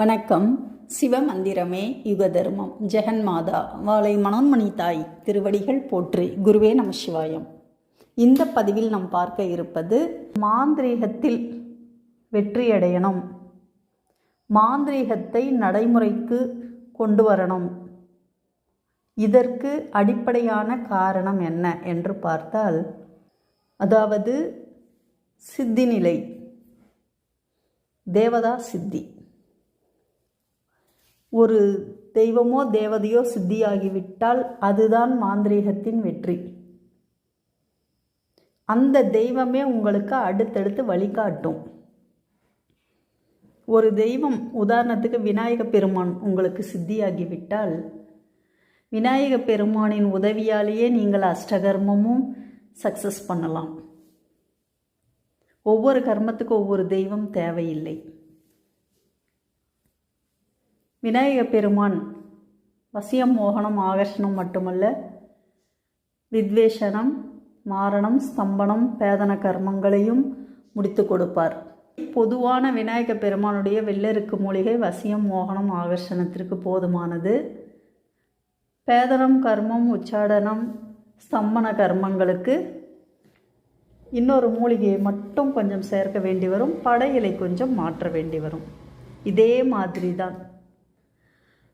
வணக்கம். சிவமந்திரமே யுக தர்மம் ஜெகன் மாதா வாளை மனோன்மணி தாய் திருவடிகள் போற்றி குருவே நம சிவாயம். இந்த பதிவில் நாம் பார்க்க இருப்பது மாந்திரீகத்தில் வெற்றியடையணும் மாந்திரீகத்தை நடைமுறைக்கு கொண்டு வரணும். இதற்கு அடிப்படையான காரணம் என்ன என்று பார்த்தால் அதாவது சித்தி நிலை தேவதா சித்தி. ஒரு தெய்வமோ தேவதையோ சித்தியாகிவிட்டால் அதுதான் மாந்திரீகத்தின் வெற்றி. அந்த தெய்வமே உங்களுக்கு அடுத்தடுத்து வழிகாட்டும். ஒரு தெய்வம் உதாரணத்துக்கு விநாயக பெருமான் உங்களுக்கு சித்தியாகிவிட்டால் விநாயக பெருமானின் உதவியாலேயே நீங்கள் அஷ்டகர்மமும் சக்ஸஸ் பண்ணலாம். ஒவ்வொரு கர்மத்துக்கு ஒவ்வொரு தெய்வம் தேவையில்லை. விநாயக பெருமான் வசியம் மோகனம் ஆகர்ஷணம் மட்டுமல்ல வித்வேஷனம் மாரணம் ஸ்தம்பனம் பேதன கர்மங்களையும் முடித்து கொடுப்பார். பொதுவான விநாயக பெருமானுடைய வெள்ளருக்கு மூலிகை வசியம் மோகனம் ஆகர்ஷணத்திற்கு போதுமானது. பேதனம் கர்மம் உச்சாடனம் ஸ்தம்பன கர்மங்களுக்கு இன்னொரு மூலிகையை மட்டும் கொஞ்சம் சேர்க்க வேண்டி வரும். படையலை கொஞ்சம் மாற்ற வேண்டி வரும். இதே மாதிரி தான்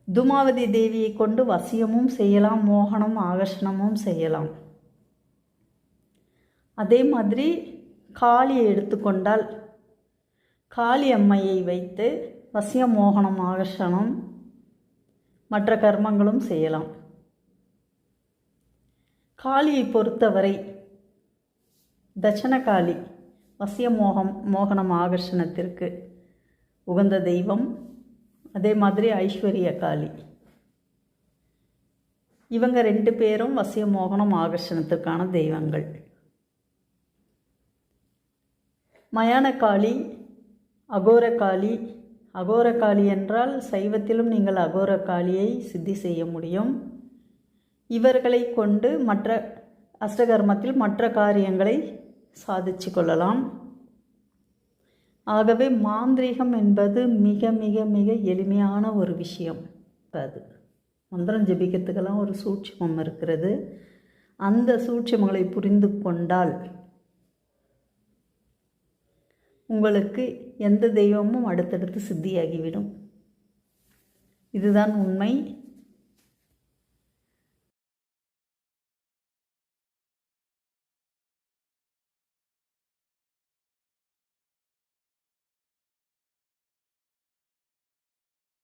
துமாவதி தேவியை கொண்டு வசியமும் செய்யலாம் மோகனம் ஆகர்ஷணமும் செய்யலாம். அதே மாதிரி காளியை எடுத்துக்கொண்டால் காளி அம்மையை வைத்து வசிய மோகனம் ஆகர்ஷணம் மற்ற கர்மங்களும் செய்யலாம். காளியை பொறுத்தவரை தட்சணகாளி வசிய மோகம் மோகனம் ஆகர்ஷணத்திற்கு உகந்த தெய்வம். அதே மாதிரி ஐஸ்வர்ய காளி. இவங்க ரெண்டு பேரும் வசிய மோகனம் ஆகர்ஷணத்துக்கான தெய்வங்கள். மயானகாளி அகோரக்காளி அகோரக்காளி என்றால் சைவத்திலும் நீங்கள் அகோரக்காளியை சித்தி செய்ய முடியும். இவர்களை கொண்டு மற்ற அஷ்டகர்மத்தில் மற்ற காரியங்களை சாதிச்சு கொள்ளலாம். ஆகவே மாந்திரீகம் என்பது மிக மிக மிக எளிமையான ஒரு விஷயம். அது மந்திரம் ஜபிக்கிறதுக்கெல்லாம் ஒரு சூட்சமம் இருக்கிறது. அந்த சூட்சமங்களை புரிந்து கொண்டால் உங்களுக்கு எந்த தெய்வமும் அடுத்தடுத்து சித்தியாகிவிடும். இதுதான் உண்மை.